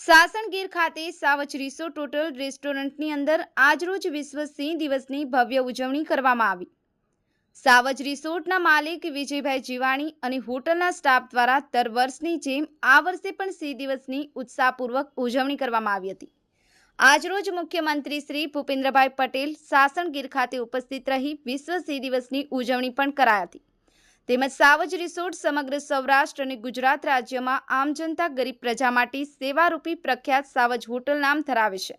સાસણગીર ખાતે સાવજ resort hotel રેસ્ટોરન્ટની અંદર આજરોજ વિશ્વ સિંહ દિવસની ભવ્ય ઉજવણી કરવામાં આવી. સાવજ રિસોર્ટના માલિક વિજયભાઈ જીવાણી અને હોટલના સ્ટાફ દ્વારા દર વર્ષની જેમ આ વર્ષે પણ સિંહ દિવસની ઉત્સાહપૂર્વક ઉજવણી કરવામાં આવી હતી. આજરોજ મુખ્યમંત્રી શ્રી ભૂપેન્દ્રભાઈ પટેલ સાસણગીર ખાતે ઉપસ્થિત રહી વિશ્વ સિંહ દિવસની ઉજવણી પણ કરાઈ હતી. તેમજ સાવજ રિસોર્ટ સમગ્ર સૌરાષ્ટ્ર અને ગુજરાત રાજ્યમાં આમ જનતા ગરીબ પ્રજા માટે સેવારૂપી પ્રખ્યાત સાવજ હોટલ નામ ધરાવે છે.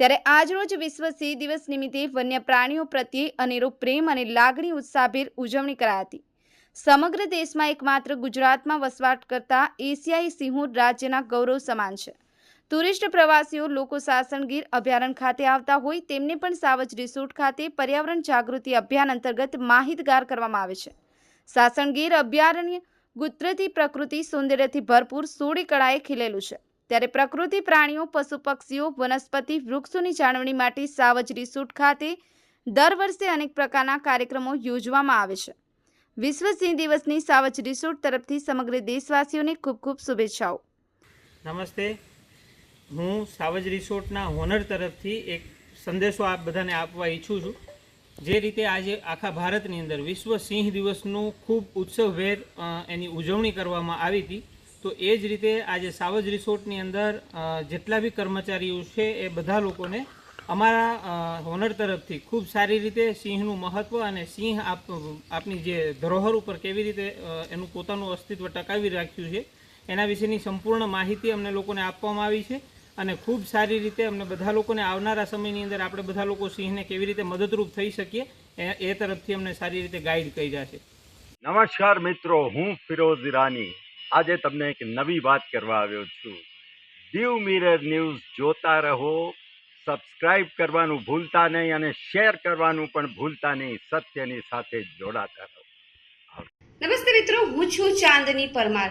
ત્યારે આજરોજ વિશ્વ સિંહ દિવસ નિમિત્તે વન્ય પ્રાણીઓ પ્રત્યે અનેરો પ્રેમ અને લાગણી ઉત્સાહભેર ઉજવણી કરાઈ હતી. સમગ્ર દેશમાં એકમાત્ર ગુજરાતમાં વસવાટ કરતા એશિયાઈ સિંહો રાજ્યના ગૌરવ સમાન છે. ટુરિસ્ટ પ્રવાસીઓ, લોકો સાસણગીર અભયારણ્ય ખાતે આવતા હોય તેમને પણ સાવજ રિસોર્ટ ખાતે પર્યાવરણ જાગૃતિ અભિયાન અંતર્ગત માહિતગાર કરવામાં આવે છે. સાસણગીર અભયારણ્ય કુદરતી પ્રકૃતિ સૌંદર્યથી ભરપૂર સોળી કળાએ ખીલેલું છે. ત્યારે પ્રકૃતિ પ્રાણીઓ, પશુ પક્ષીઓ, વનસ્પતિ, વૃક્ષોની જાળવણી માટે સાવજ રિસોર્ટ ખાતે દર વર્ષે અનેક પ્રકારના કાર્યક્રમો યોજવામાં આવે છે. વિશ્વ સિંહ દિવસની સાવજ રિસોર્ટ તરફથી સમગ્ર દેશવાસીઓને ખૂબ ખૂબ શુભેચ્છાઓ. નમસ્તે. હું સાવજ રિસોર્ટના હોનર તરફથી એક સંદેશો આપ બધાને આપવા ઈચ્છું છું. જે રીતે આજે આખા ભારતની અંદર વિશ્વ સિંહ દિવસનું ખૂબ ઉત્સવભેર એની ઉજવણી કરવામાં આવી હતી. તો એ જ રીતે આજે સાવજ રિસોર્ટની અંદર જેટલા બી કર્મચારીઓ છે એ બધા લોકોને અમારા હોનર તરફથી ખૂબ સારી રીતે સિંહનું મહત્ત્વ અને સિંહ આપ, આપની જે ધરોહર ઉપર કેવી રીતે એનું પોતાનું અસ્તિત્વ ટકાવી રાખ્યું છે, એના વિશેની સંપૂર્ણ માહિતી અમને લોકોને આપવામાં આવી છે. અને ખૂબ સારી રીતે અમને બધા લોકોને આવનારા સમયની અંદર આપણે બધા લોકો સિંહને કેવી રીતે મદદરૂપ થઈ શકીએ એ તરફથી અમને સારી રીતે ગાઈડ કરી છે નમસ્કાર મિત્રો હું ફિરોઝ ઈરાની. આજે તમને એક નવી વાત કરવા આવ્યો છું. દીવ મિરર ન્યૂઝ જોતા રહો સબસ્ક્રાઇબ કરવાનું ભૂલતા નહીં અને શેર કરવાનું પણ ભૂલતા નહીં સત્યની સાથે જોડાતા રહો. નમસ્તે મિત્રો હું છું ચાંદની પરમાર.